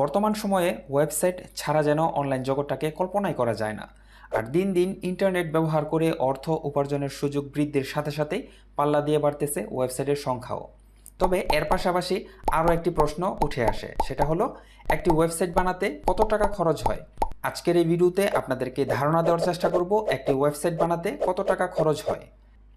বর্তমান সময়ে ওয়েবসাইট ছাড়া যেন অনলাইন জগৎটাকে কল্পনাই করা যায় না। আর দিন দিন ইন্টারনেট ব্যবহার করে অর্থ উপার্জনের সুযোগ বৃদ্ধির সাথে সাথে পাল্লা দিয়ে বাড়তেছে ওয়েবসাইটের সংখ্যাও। তবে এর পাশাপাশি আরও একটি প্রশ্ন উঠে আসে, সেটা হলো, একটি ওয়েবসাইট বানাতে কত টাকা খরচ হয়? আজকের এই ভিডিওতে আপনাদেরকে ধারণা দেওয়ার চেষ্টা করব, একটি ওয়েবসাইট বানাতে কত টাকা খরচ হয়।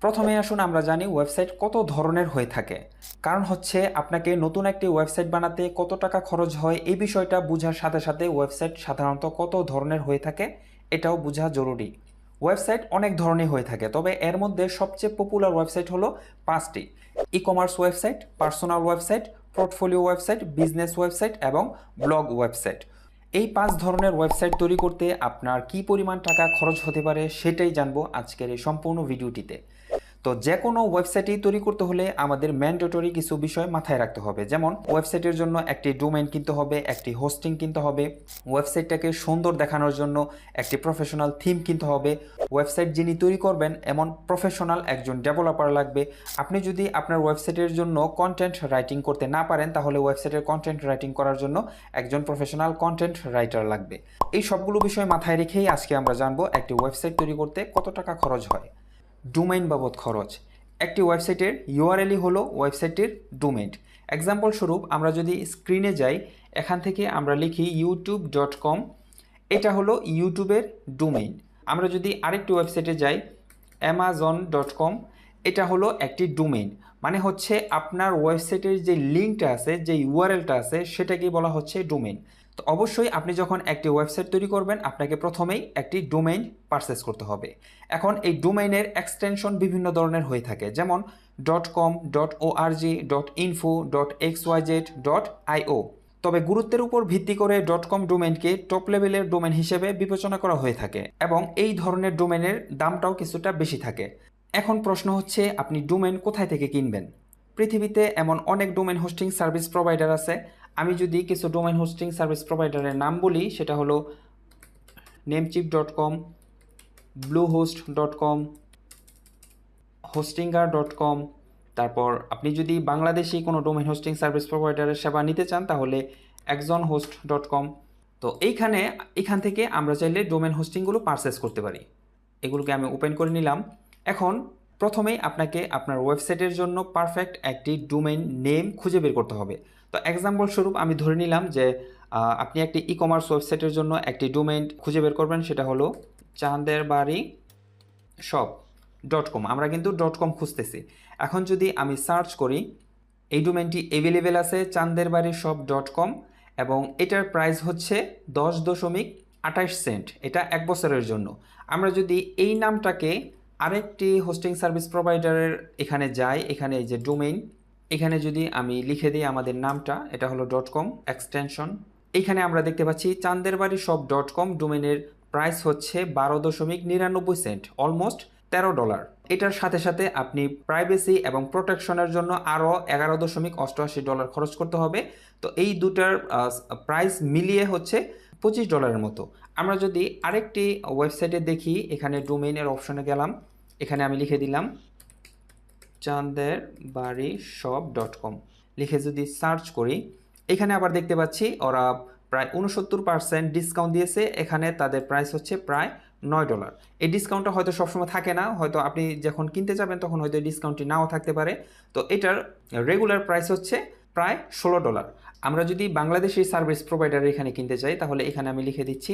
প্রথমে আসুন আমরা জানি ওয়েবসাইট কত ধরনের হয়ে থাকে। কারণ হচ্ছে আপনাকে নতুন একটি ওয়েবসাইট বানাতে কত টাকা খরচ হয় এই বিষয়টা বোঝার সাথে সাথে ওয়েবসাইট সাধারণত কত ধরনের হয়ে থাকে এটাও বোঝা জরুরি। ওয়েবসাইট অনেক ধরনের হয়ে থাকে, তবে এর মধ্যে সবচেয়ে পপুলার ওয়েবসাইট হলো পাঁচটি। E commerce website personal website portfolio website business website এবং ব্লগ ওয়েবসাইট। এই পাঁচ ধরনের ওয়েবসাইট তৈরি করতে আপনার কি পরিমাণ টাকা খরচ হতে পারে সেটাই জানব আজকের এই সম্পূর্ণ ভিডিওটিতে। তো যে কোনো ওয়েবসাইটই তৈরি করতে হলে আমাদের ম্যান্ডেটরি কিছু বিষয় মাথায় রাখতে হবে। যেমন, ওয়েবসাইটের জন্য একটি ডোমেন কিনতে হবে, একটি হোস্টিং কিনতে হবে, ওয়েবসাইটটাকে সুন্দর দেখানোর জন্য একটি প্রফেশনাল থিম কিনতে হবে। ওয়েবসাইট যিনি তৈরি করবেন, এমন প্রফেশনাল একজন ডেভেলপার লাগবে। আপনি যদি আপনার ওয়েবসাইটের জন্য কন্টেন্ট রাইটিং করতে না পারেন, তাহলে ওয়েবসাইটের কন্টেন্ট রাইটিং করার জন্য একজন প্রফেশনাল কন্টেন্ট রাইটার লাগবে। এই সবগুলো বিষয় মাথায় রেখেই আজকে আমরা জানব একটি ওয়েবসাইট তৈরি করতে কত টাকা খরচ হয়। ডোমেইন বাবদ খরচ। একটি ওয়েবসাইটের ইউআরএলই হলো ওয়েবসাইটের ডোমেইন। এক্সাম্পল স্বরূপ আমরা যদি স্ক্রিনে যাই, এখান থেকে আমরা লিখি ইউটিউব ডট কম এটা হলো ইউটিউবের ডোমেইন। আমরা যদি আরেকটি ওয়েবসাইটে যাই অ্যামাজন ডট কম এটা হলো একটি ডোমেইন। মানে হচ্ছে আপনার ওয়েবসাইটের যে লিঙ্কটা আছে, যে ইউআরএলটা আছে, সেটাকেই বলা হচ্ছে ডোমেইন। তো অবশ্যই আপনি যখন একটি ওয়েবসাইট তৈরি করবেন, আপনাকে প্রথমেই একটি ডোমেইন পারচেস করতে হবে। এখন এই ডোমেইনের এক্সটেনশন বিভিন্ন ধরনের হয়ে থাকে, যেমন. ডট কম ডট ও ORG dot info dot X YZ dot IO তবে গুরুত্বের উপর ভিত্তি করে. ডট কম ডোমেনকে টপ লেভেলের ডোমেন হিসেবে বিবেচনা করা হয়ে থাকে এবং এই ধরনের ডোমেনের দামটাও কিছুটা বেশি থাকে। এখন প্রশ্ন হচ্ছে, আপনি ডোমেন কোথায় থেকে কিনবেন? পৃথিবীতে এমন অনেক ডোমেন হোস্টিং সার্ভিস প্রোভাইডার আছে আমি যদি কিছু ডোমেন হোস্টিং সার্ভিস প্রোভাইডারের নাম বলি, সেটা হলো Namecheap dot com Bluehost dot com Hostinger dot com তারপর আপনি যদি বাংলাদেশি কোনো ডোমেন হোস্টিং সার্ভিস প্রোভাইডারের সেবা নিতে চান, তাহলে একজন হোস্ট ডট কম তো এইখানে এখান থেকে আমরা চাইলে ডোমেন হোস্টিংগুলো পারচেস করতে পারি। এগুলোকে আমি ওপেন করে নিলাম। এখন প্রথমেই আপনাকে আপনার ওয়েবসাইটের জন্য পারফেক্ট একটি ডোমেন নেম খুঁজে বের করতে হবে। তো এক্সাম্পল স্বরূপ আমি ধরে নিলাম যে আপনি একটি ই কমার্স ওয়েবসাইটের জন্য একটি ডোমেইন খুঁজে বের করবেন, সেটা হলো চাঁদের বাড়ি শপ ডট কম আমরা কিন্তু ডট কম খুঁজতেছি। এখন যদি আমি সার্চ করি, এই ডোমেনটি অ্যাভেলেবেল আছে চাঁদের বাড়ি শপ ডট কম এবং এটার প্রাইস হচ্ছে দশ দশমিক আঠাশ সেন্ট এটা এক বছরের জন্য। আমরা যদি এই নামটাকে আরেকটি হোস্টিং সার্ভিস প্রোভাইডারের এখানে যাই, এখানে এই যে ডোমেইন এখানে যদি আমি লিখে দিই আমাদের নামটা, এটা হলো ডট কম এক্সটেনশন এখানে আমরা দেখতে পাচ্ছি চাঁদের বাড়ি শপ ডট কম ডোমেনের প্রাইস হচ্ছে বারো দশমিক নিরানব্বই সেন্ট অলমোস্ট তেরো ডলার এটার সাথে সাথে আপনি প্রাইভেসি এবং প্রোটেকশনের জন্য আরও এগারো দশমিক অষ্টআশি ডলার খরচ করতে হবে। তো এই দুটার প্রাইস মিলিয়ে হচ্ছে পঁচিশ ডলারের মতো। আমরা যদি আরেকটি ওয়েবসাইটে দেখি, এখানে ডোমেইনের অপশনে গেলাম। এখানে আমি লিখে দিলাম চাঁদের বাড়ি শপ ডট কম লিখে যদি সার্চ করি, এখানে আবার দেখতে পাচ্ছি ওরা প্রায় উনসত্তর পার্সেন্ট ডিসকাউন্ট দিয়েছে। এখানে তাদের প্রাইস হচ্ছে প্রায় নয় ডলার এই ডিসকাউন্টটা হয়তো সবসময় থাকে না, হয়তো আপনি যখন কিনতে যাবেন তখন হয়তো ডিসকাউন্টটি নাও থাকতে পারে। তো এটার রেগুলার প্রাইস হচ্ছে প্রায় ষোলো ডলার আমরা যদি বাংলাদেশি সার্ভিস প্রোভাইডার এখানে কিনতে চাই তাহলে এখানে আমি লিখে দিচ্ছি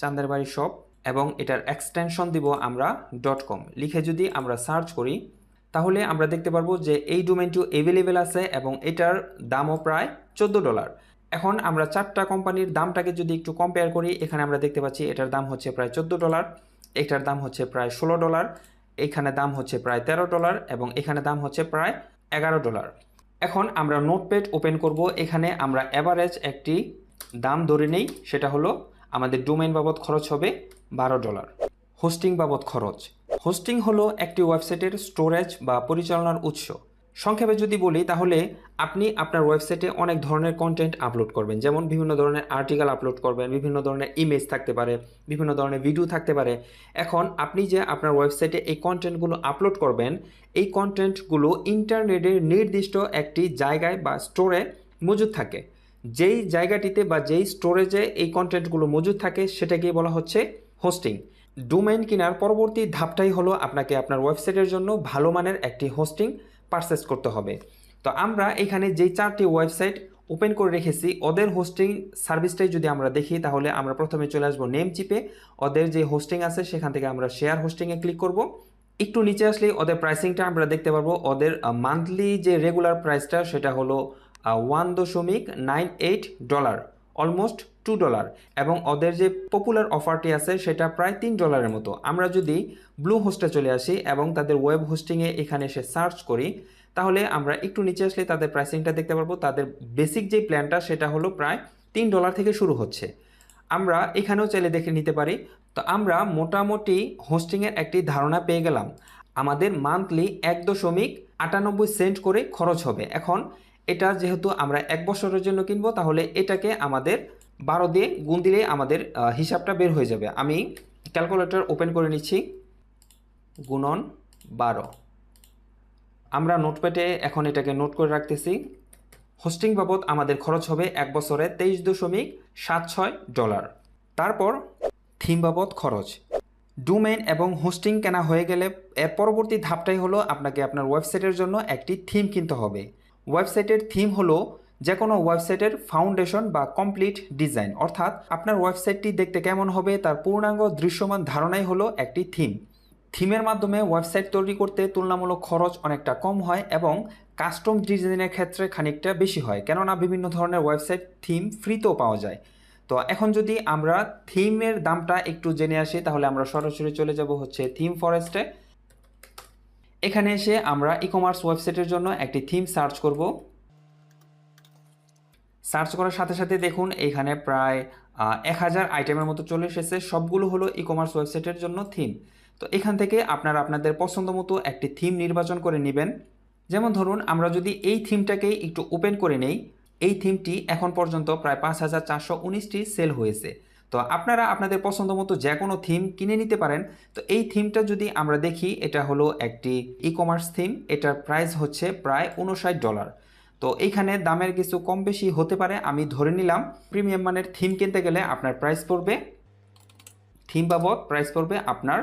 চান্দের বাড়ি শপ এবং এটার এক্সটেনশন দিব আমরা ডট কম লিখে যদি আমরা সার্চ করি তাহলে আমরা দেখতে পারব যে এই ডোমেনটি অ্যাভেলেবেল আছে এবং এটার দামও প্রায় চোদ্দ ডলার এখন আমরা চারটা কোম্পানির দামটাকে যদি একটু কম্পেয়ার করি, এখানে আমরা দেখতে পাচ্ছি এটার দাম হচ্ছে প্রায় চোদ্দ ডলার এটার দাম হচ্ছে প্রায় ষোলো ডলার এখানে দাম হচ্ছে প্রায় তেরো ডলার এবং এখানে দাম হচ্ছে প্রায় এগারো ডলার এখন আমরা নোটপ্যাড ওপেন করব, এখানে আমরা অ্যাভারেজ একটি দাম ধরে নেই, সেটা হলো আমাদের ডোমেন বাবদ খরচ হবে বারো ডলার হোস্টিং বাবদ খরচ। হোস্টিং হলো একটি ওয়েবসাইটের স্টোরেজ বা পরিচালনার উৎস। সংক্ষেপে যদি বলি, তাহলে আপনি আপনার ওয়েবসাইটে অনেক ধরনের কন্টেন্ট আপলোড করবেন। যেমন বিভিন্ন ধরনের আর্টিকেল আপলোড করবেন, বিভিন্ন ধরনের ইমেজ থাকতে পারে, বিভিন্ন ধরনের ভিডিও থাকতে পারে। এখন আপনি যে আপনার ওয়েবসাইটে এই কন্টেন্টগুলো আপলোড করবেন, এই কন্টেন্টগুলো ইন্টারনেটের নির্দিষ্ট একটি জায়গায় বা স্টোরে মজুদ থাকে। যেই জায়গাটিতে বা যেই স্টোরেজে এই কন্টেন্টগুলো মজুদ থাকে, সেটাকেই বলা হচ্ছে হোস্টিং ডোমেইন কেনার পরবর্তী ধাপটাই হলো আপনাকে আপনার ওয়েবসাইটের জন্য ভালো মানের একটি হোস্টিং পারচেস করতে হবে। তো আমরা এখানে যেই চারটি ওয়েবসাইট ওপেন করে রেখেছি, ওদের হোস্টিং সার্ভিসটাই যদি আমরা দেখি, তাহলে আমরা প্রথমে চলে আসব নেম চিপে ওদের যে হোস্টিং আছে, সেখান থেকে আমরা শেয়ার হোস্টিংয়ে ক্লিক করব। একটু নিচে আসলে ওদের প্রাইসিংটা আমরা দেখতে পারব। ওদের মান্থলি যে রেগুলার প্রাইসটা সেটা হলো ওয়ান দশমিক nine eight dollar almost two dollar এবং ওদের যে পপুলার অফারটি আছে, সেটা প্রায় তিন ডলারের মতো। আমরা যদি ব্লু হোস্টে চলে আসি এবং তাদের ওয়েব হোস্টিংয়ে এখানে এসে সার্চ করি, তাহলে আমরা একটু নিচে আসলে তাদের প্রাইসিংটা দেখতে পারব। তাদের বেসিক যে প্ল্যানটা সেটা হলো প্রায় তিন ডলার থেকে শুরু হচ্ছে। আমরা এখানেও চাইলে দেখে নিতে পারি। তো আমরা মোটামুটি হোস্টিংয়ের একটি ধারণা পেয়ে গেলাম। আমাদের মান্থলি এক দশমিক আটানব্বই সেন্ট করে খরচ হবে। এখন এটা যেহেতু আমরা এক বছরের জন্য কিনবো, তাহলে এটাকে আমাদের বারো দিয়ে গুণ দিলে আমাদের হিসাবটা বের হয়ে যাবে। আমি ক্যালকুলেটর ওপেন করে নিচ্ছি। গুণন বারো। আমরা নোটপ্যাডে এখন এটাকে নোট করে রাখতেছি। হোস্টিং বাবদ আমাদের খরচ হবে এক বছরে তেইশ দশমিক সাত ছয় ডলার। তারপর থিম বাবদ খরচ। ডোমেইন এবং হোস্টিং কেনা হয়ে গেলে এর পরবর্তী ধাপটাই হলো আপনাকে আপনার ওয়েবসাইটের জন্য একটি থিম কিনতে হবে। ওয়েবসাইটের থিম হলো যে কোনো ওয়েবসাইটের ফাউন্ডেশন বা কমপ্লিট ডিজাইন। অর্থাৎ আপনার ওয়েবসাইটটি দেখতে কেমন হবে, তার পূর্ণাঙ্গ দৃশ্যমান ধারণাই হলো একটি থিম। থিমের মাধ্যমে ওয়েবসাইট তৈরি করতে তুলনামূলক খরচ অনেকটা কম হয় এবং কাস্টম ডিজাইনের ক্ষেত্রে খানিকটা বেশি হয়, কেননা বিভিন্ন ধরনের ওয়েবসাইট থিম ফ্রিতেও পাওয়া যায়। তো এখন যদি আমরা থিমের দামটা একটু জেনে আসি, তাহলে আমরা সরাসরি চলে যাব হচ্ছে থিম ফরেস্টে। এখানে এসে আমরা ই কমার্স ওয়েবসাইটের জন্য একটি থিম সার্চ করব। সার্চ করার সাথে সাথে দেখুন এখানে প্রায় এক হাজার আইটেমের মতো চলে এসেছে। সবগুলো হলো ই কমার্স ওয়েবসাইটের জন্য থিম তো এখান থেকে আপনারা আপনাদের পছন্দ মতো একটি থিম নির্বাচন করে নেবেন। যেমন ধরুন, আমরা যদি এই থিমটাকেই একটু ওপেন করে নেই, এই থিমটি এখন পর্যন্ত প্রায় পাঁচ হাজার চারশো উনিশটি সেল হয়েছে। তো আপনারা আপনাদের পছন্দ মতো যে কোনো থিম কিনে নিতে পারেন। তো এই থিমটা যদি আমরা দেখি, এটা হলো একটি ই কমার্স থিম এটার প্রাইস হচ্ছে প্রায় উনষাট ডলার তো এইখানে দামের কিছু কম বেশি হতে পারে, আমি ধরে নিলাম প্রিমিয়াম মানের থিম কিনতে গেলে আপনার প্রাইস পড়বে থিম বাবদ প্রাইস পড়বে আপনার,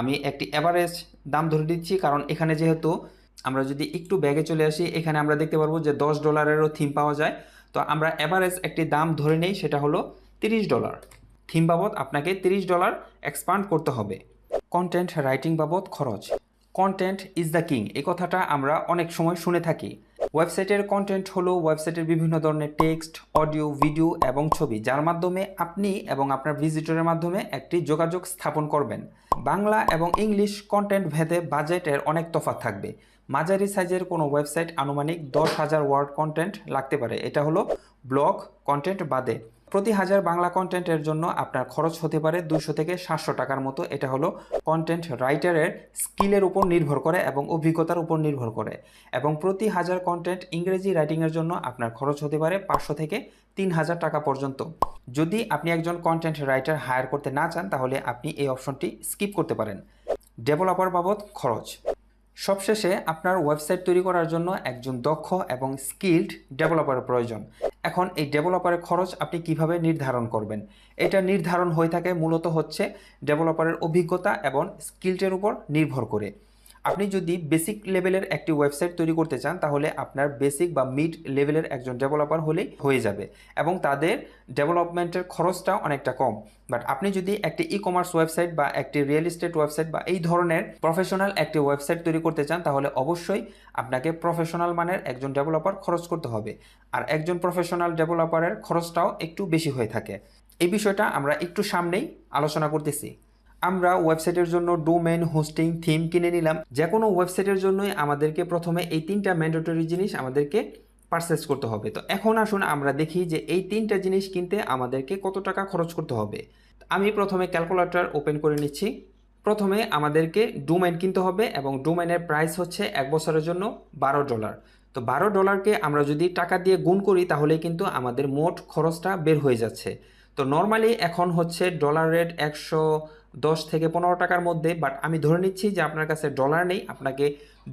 আমি একটি অ্যাভারেজ দাম ধরে দিচ্ছি কারণ এখানে যেহেতু আমরা যদি একটু ব্যাগে চলে আসি, এখানে আমরা দেখতে পারব যে দশ ডলারেরও থিম পাওয়া যায়। তো আমরা অ্যাভারেজ একটি দাম ধরে নেই, সেটা হলো তিরিশ ডলার থিম বাবদ আপনাকে তিরিশ ডলার এক্সপান্ড করতে হবে। কন্টেন্ট রাইটিং বাবদ খরচ। কন্টেন্ট ইজ দ্য কিং এই কথাটা আমরা অনেক সময় শুনে থাকি। ওয়েবসাইটের কন্টেন্ট হলো ওয়েবসাইটের বিভিন্ন ধরনের টেক্সট অডিও ভিডিও এবং ছবি, যার মাধ্যমে আপনি এবং আপনার ভিজিটরের মাধ্যমে একটি যোগাযোগ স্থাপন করবেন। বাংলা এবং ইংলিশ কন্টেন্ট ভেদে বাজেটের অনেক তফাৎ থাকবে। মাঝারি সাইজের কোনো ওয়েবসাইট আনুমানিক দশ হাজার ওয়ার্ড কন্টেন্ট লাগতে পারে। এটা হলো ব্লগ কন্টেন্ট বাদে। প্রতি হাজার বাংলা কন্টেন্টের জন্য আপনার খরচ হতে পারে দুশো থেকে সাতশো টাকার মতো। এটা হলো কন্টেন্ট রাইটারের স্কিলের উপর নির্ভর করে এবং অভিজ্ঞতার উপর নির্ভর করে। এবং প্রতি হাজার কন্টেন্ট ইংরেজি রাইটিংয়ের জন্য আপনার খরচ হতে পারে পাঁচশো থেকে তিন হাজার টাকা পর্যন্ত। যদি আপনি একজন কন্টেন্ট রাইটার হায়ার করতে না চান, তাহলে আপনি এই অপশনটি স্কিপ করতে পারেন। ডেভেলপার বাবদ খরচ। সবশেষে আপনার ওয়েবসাইট তৈরি করার জন্য একজন দক্ষ এবং স্কিল্ড ডেভেলপার প্রয়োজন। এখন এই ডেভেলপারের খরচ আপনি কীভাবে নির্ধারণ করবেন? এটা নির্ধারণ হয়ে থাকে মূলত হচ্ছে ডেভেলপারের অভিজ্ঞতা এবং স্কিলটের উপর নির্ভর করে। আপনি যদি বেসিক লেভেলের একটি ওয়েবসাইট তৈরি করতে চান, তাহলে আপনার বেসিক বা মিড লেভেলের একজন ডেভেলপার হলেই হয়ে যাবে এবং তাদের ডেভেলপমেন্টের খরচটা অনেকটা কম। বাট আপনি যদি একটি ই কমার্স ওয়েবসাইট বা একটি রিয়েল এস্টেট ওয়েবসাইট বা এই ধরনের প্রফেশনাল একটি ওয়েবসাইট তৈরি করতে চান, তাহলে অবশ্যই আপনাকে প্রফেশনাল মানের একজন ডেভেলপার খরচ করতে হবে। আর একজন প্রফেশনাল ডেভেলপারের খরচটাও একটু বেশি হয়ে থাকে। এই বিষয়টা আমরা একটু সামনেই আলোচনা করতেছি। আমরা ওয়েবসাইটের জন্য ডোমেন হোস্টিং থিম কিনে নিলাম। যে কোনো ওয়েবসাইটের জন্যই আমাদেরকে প্রথমে এই তিনটা ম্যান্ডেটরি জিনিস আমাদেরকে পারচেস করতে হবে। তো এখন আসুন আমরা দেখি যে এই তিনটা জিনিস কিনতে আমাদেরকে কত টাকা খরচ করতে হবে। আমি প্রথমে ক্যালকুলেটর ওপেন করে নিচ্ছি। প্রথমে আমাদেরকে ডোমেন কিনতে হবে এবং ডোমেনের প্রাইস হচ্ছে এক বছরের জন্য বারো ডলার তো বারো ডলারকে আমরা যদি টাকা দিয়ে গুণ করি তাহলে কিন্তু আমাদের মোট খরচটা বের হয়ে যাচ্ছে। তো নর্মালি এখন হচ্ছে ডলার রেট একশো দশ থেকে পনেরো টাকার মধ্যে বাট আমি ধরে নিচ্ছি যে আপনার কাছে ডলার নেই, আপনাকে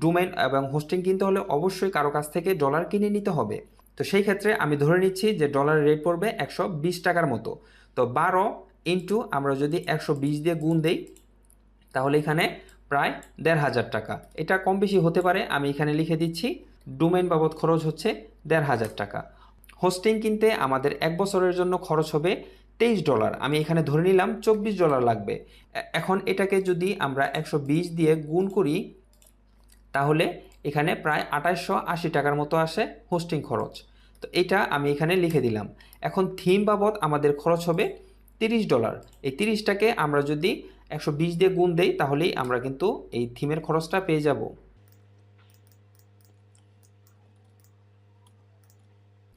ডোমেন এবং হোস্টিং কিনতে হলে অবশ্যই কারও কাছ থেকে ডলার কিনে নিতে হবে। তো সেই ক্ষেত্রে আমি ধরে নিচ্ছি যে ডলারের রেট পড়বে একশো বিশ টাকার মতো। তো বারো ইন্টু আমরা যদি একশো বিশ দিয়ে গুণ দেই, তাহলে এখানে প্রায় দেড় হাজার টাকা। এটা কম বেশি হতে পারে, আমি এখানে লিখে দিচ্ছি ডোমেন বাবদ খরচ হচ্ছে দেড় হাজার টাকা। হোস্টিং কিনতে আমাদের এক বছরের জন্য খরচ হবে তেইশ ডলার। আমি এখানে ধরে নিলাম চব্বিশ ডলার লাগবে। এখন এটাকে যদি আমরা একশো বিশ দিয়ে গুণ করি, তাহলে এখানে প্রায় আঠাশশো আশি টাকার মতো আসে হোস্টিং খরচ। তো এটা আমি এখানে লিখে দিলাম। এখন থিম বাবদ আমাদের খরচ হবে তিরিশ ডলার। এই তিরিশটাকে আমরা যদি একশো বিশ দিয়ে গুণ দেই, তাহলেই আমরা কিন্তু এই থিমের খরচটা পেয়ে যাব।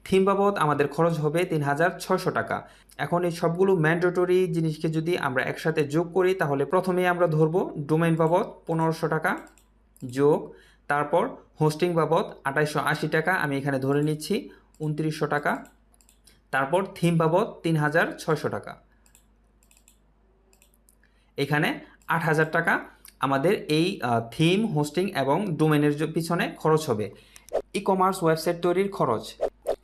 থিম বাবদ আমাদের খরচ হবে তিন হাজার ছয়শো টাকা। এখন এই সবগুলো ম্যান্ডেটরি জিনিসকে যদি আমরা একসাথে যোগ করি, তাহলে প্রথমে আমরা ধরবো ডোমেইন বাবদ পনেরোশো টাকা যোগ, তারপর হোস্টিং বাবদ আঠাইশশো আশি টাকা, আমি এখানে ধরে নিচ্ছি উনত্রিশশো টাকা, তারপর থিম বাবদ তিন হাজার ছয়শো টাকা। এখানে আট হাজার টাকা আমাদের এই থিম হোস্টিং এবং ডোমেনের পিছনে খরচ হবে। ই কমার্স ওয়েবসাইট তৈরির খরচ।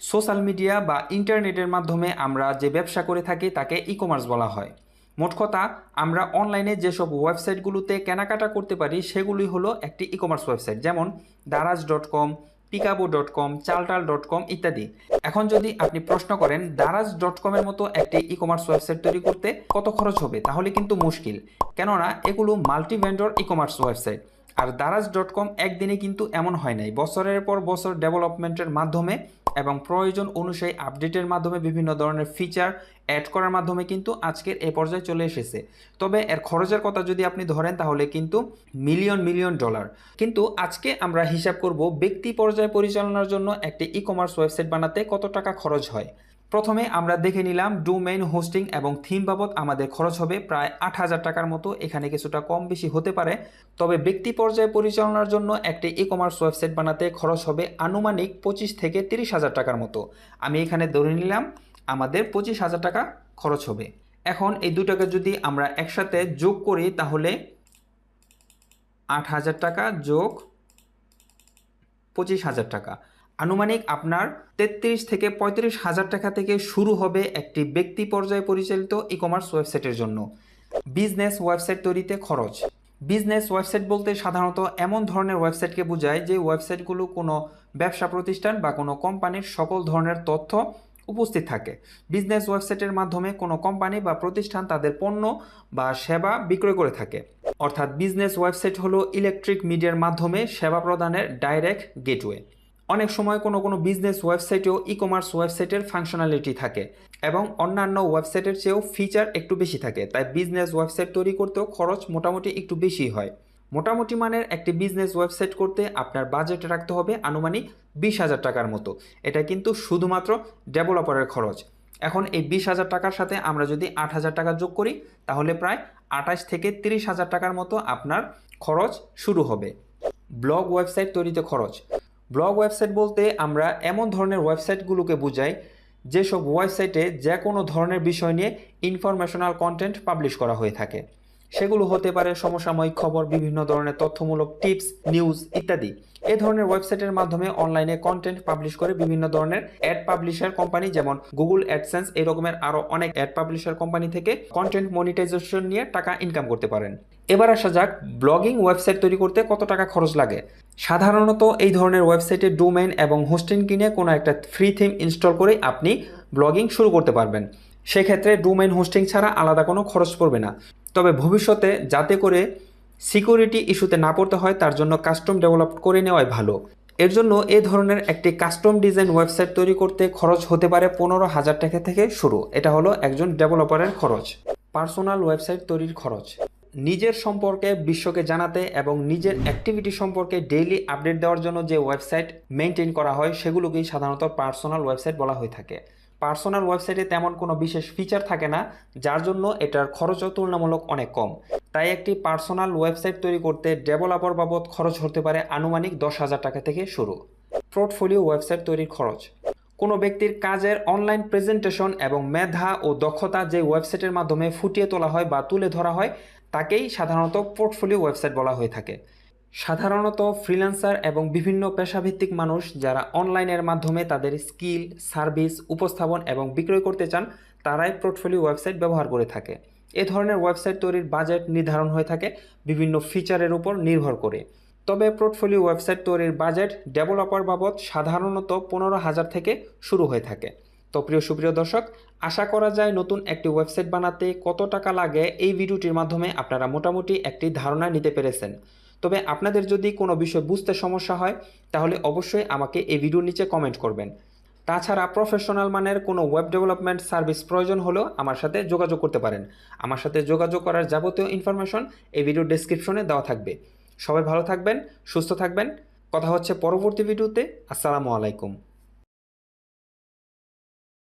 সোশ্যাল মিডিয়া বা ইন্টারনেটের মাধ্যমে আমরা যে ব্যবসা করে থাকি তাকে ই কমার্স বলা হয়। মোট কথা, আমরা অনলাইনে যেসব ওয়েবসাইটগুলোতে কেনাকাটা করতে পারি সেগুলি হলো একটি ই কমার্স ওয়েবসাইট, যেমন Daraz dot com, Pickaboo dot com, Chaldal dot com ইত্যাদি। এখন যদি আপনি প্রশ্ন করেন, দারাজ ডট কমের মতো একটি ই কমার্স ওয়েবসাইট তৈরি করতে কত খরচ হবে, তাহলে কিন্তু মুশকিল। কেননা, এগুলো multi vendor e commerce website. আর দারাজ ডট কম একদিনে কিন্তু এমন হয় নাই। বছরের পর বছর ডেভেলপমেন্টের মাধ্যমে এবং প্রয়োজন অনুযায়ী আপডেটের মাধ্যমে বিভিন্ন ধরনের ফিচার অ্যাড করার মাধ্যমে কিন্তু আজকের এ পর্যায়ে চলে এসেছে। তবে এর খরচের কথা যদি আপনি ধরেন তাহলে কিন্তু মিলিয়ন মিলিয়ন ডলার কিন্তু আজকে আমরা হিসাব করব ব্যক্তি পর্যায়ে পরিচালনার জন্য একটি ই কমার্স ওয়েবসাইট বানাতে কত টাকা খরচ হয়। প্রথমে আমরা দেখে নিলাম ডোমেইন হোস্টিং এবং থিম বাবদ আমাদের খরচ হবে প্রায় আট হাজার টাকার মতো। এখানে কিছুটা কম বেশি হতে পারে। তবে ব্যক্তি পর্যায়ে পরিচালনার জন্য একটি ই কমার্স ওয়েবসাইট বানাতে খরচ হবে আনুমানিক পঁচিশ থেকে তিরিশ হাজার টাকার মতো। আমি এখানে ধরে নিলাম, আমাদের পঁচিশ হাজার টাকা খরচ হবে। এখন এই দুটাকে যদি আমরা একসাথে যোগ করি, তাহলে আট হাজার টাকা যোগ পঁচিশ হাজার টাকা। আনুমানিক আপনার তেত্রিশ থেকে পঁয়ত্রিশ হাজার টাকা থেকে শুরু হবে একটি ব্যক্তি পর্যায়ে পরিচালিত ই কমার্স ওয়েবসাইটের জন্য। বিজনেস ওয়েবসাইট তৈরিতে খরচ। বিজনেস ওয়েবসাইট বলতে সাধারণত এমন ধরনের ওয়েবসাইটকে বোঝায় যে ওয়েবসাইটগুলো কোনো ব্যবসা প্রতিষ্ঠান বা কোনো কোম্পানির সকল ধরনের তথ্য উপস্থিত থাকে। বিজনেস ওয়েবসাইটের মাধ্যমে কোনো কোম্পানি বা প্রতিষ্ঠান তাদের পণ্য বা সেবা বিক্রয় করে থাকে। অর্থাৎ বিজনেস ওয়েবসাইট হলো ইলেকট্রিক মিডিয়ার মাধ্যমে সেবা প্রদানের ডাইরেক্ট গেটওয়ে। অনেক সময় কোনো কোনো বিজনেস ওয়েবসাইটেও ই কমার্স ওয়েবসাইটের ফাংশনালিটি থাকে এবং অন্যান্য ওয়েবসাইটের চেয়েও ফিচার একটু বেশি থাকে। তাই বিজনেস ওয়েবসাইট তৈরি করতেও খরচ মোটামুটি একটু বেশি হয়। মোটামুটি মানের একটি বিজনেস ওয়েবসাইট করতে আপনার বাজেট রাখতে হবে আনুমানিক বিশ হাজার টাকার মতো। এটা কিন্তু শুধুমাত্র ডেভেলপারের খরচ। এখন এই বিশ হাজার টাকার সাথে আমরা যদি আট হাজার টাকা যোগ করি, তাহলে প্রায় আঠাশ থেকে তিরিশ হাজার টাকার মতো আপনার খরচ শুরু হবে। ব্লগ ওয়েবসাইট তৈরিতে খরচ। ব্লগ ওয়েবসাইট বলতে আমরা এমন ধরনের ওয়েবসাইটগুলোকে বুঝাই, যেসব ওয়েবসাইটে যে কোনো ধরনের বিষয় নিয়ে ইনফরমেশনাল কন্টেন্ট পাবলিশ করা হয়ে থাকে। সেগুলো হতে পারে সমসাময়িক খবর, বিভিন্ন ধরনের তথ্যমূলক টিপস নিউজ ইত্যাদি। এই ধরনের ওয়েবসাইটের মাধ্যমে অনলাইনে কন্টেন্ট পাবলিশ করে বিভিন্ন ধরনের অ্যাড পাবলিশার কোম্পানি যেমন গুগল অ্যাডসেন্স এই রকমের আরও অনেক অ্যাড পাবলিশার কোম্পানি থেকে কন্টেন্ট মনিটাইজেশন নিয়ে টাকা ইনকাম করতে পারেন। এবার আসা যাক ব্লগিং ওয়েবসাইট তৈরি করতে কত টাকা খরচ লাগে। সাধারণত এই ধরনের ওয়েবসাইটে ডোমেইন এবং হোস্টিং কিনে কোনো একটা ফ্রি থিম ইনস্টল করে আপনি ব্লগিং শুরু করতে পারবেন। সেক্ষেত্রে ডোমেইন হোস্টিং ছাড়া আলাদা কোনো খরচ পড়বে না। তবে ভবিষ্যতে যাতে করে সিকিউরিটি ইস্যুতে না পড়তে হয়, তার জন্য কাস্টম ডেভেলপ করে নেওয়াই ভালো। এর জন্য এ ধরনের একটি কাস্টম ডিজাইন ওয়েবসাইট তৈরি করতে খরচ হতে পারে পনেরো হাজার টাকা থেকে শুরু। এটা হলো একজন ডেভেলপারের খরচ, পার্সোনাল ওয়েবসাইট তৈরির খরচ। নিজের সম্পর্কে, বিশ্বকে জানাতে এবং নিজের অ্যাক্টিভিটি সম্পর্কে ডেইলি আপডেট দেওয়ার জন্য যে ওয়েবসাইট মেনটেন করা হয়, সেগুলোকেই সাধারণত পার্সোনাল ওয়েবসাইট বলা হয়ে থাকে। পার্সোনাল ওয়েবসাইটে তেমন কোনো বিশেষ ফিচার থাকে না, যার জন্য এটার খরচও তুলনামূলক অনেক কম। তাই একটি পার্সোনাল ওয়েবসাইট তৈরি করতে ডেভেলপার বাবদ খরচ হতে পারে আনুমানিক দশ হাজার টাকা থেকে শুরু। পোর্টফোলিও ওয়েবসাইট তৈরির খরচ। কোনো ব্যক্তির কাজের অনলাইন প্রেজেন্টেশন এবং মেধা ও দক্ষতা যে ওয়েবসাইটের মাধ্যমে ফুটিয়ে তোলা হয় বা তুলে ধরা হয়, তাকেই সাধারণত পোর্টফোলিও ওয়েবসাইট বলা হয়ে থাকে। সাধারণত ফ্রিল্যান্সার এবং বিভিন্ন পেশাভিত্তিক মানুষ যারা অনলাইনের মাধ্যমে তাদের স্কিল, সার্ভিস, উপস্থাপন এবং বিক্রয় করতে চান, তারাই পোর্টফোলিও ওয়েবসাইট ব্যবহার করে থাকে। এ ধরনের ওয়েবসাইট তৈরির বাজেট নির্ধারণ হয়ে থাকে বিভিন্ন ফিচারের উপর নির্ভর করে। তবে পোর্টফোলিও ওয়েবসাইট তৈরির বাজেট ডেভেলপার বাবদ সাধারণত পনেরো হাজার থেকে শুরু হয়ে থাকে। তো প্রিয় সুপ্রিয় দর্শক, আশা করা যায় নতুন একটি ওয়েবসাইট বানাতে কত টাকা লাগে এই ভিডিওটির মাধ্যমে আপনারা মোটামুটি একটি ধারণা নিতে পেরেছেন। তবে আপনাদের যদি কোনো বিষয় বুঝতে সমস্যা হয়, তাহলে অবশ্যই আমাকে এই ভিডিওর নিচে কমেন্ট করবেন। তাছাড়া প্রফেশনাল মানের কোনো ওয়েব ডেভেলপমেন্ট সার্ভিস প্রয়োজন হলেও আমার সাথে যোগাযোগ করতে পারেন। আমার সাথে যোগাযোগ করার যাবতীয় ইনফরমেশন এই ভিডিওর ডেসক্রিপশনে দেওয়া থাকবে। সবাই ভালো থাকবেন, সুস্থ থাকবেন। কথা হচ্ছে পরবর্তী ভিডিওতে আসসালামু আলাইকুম।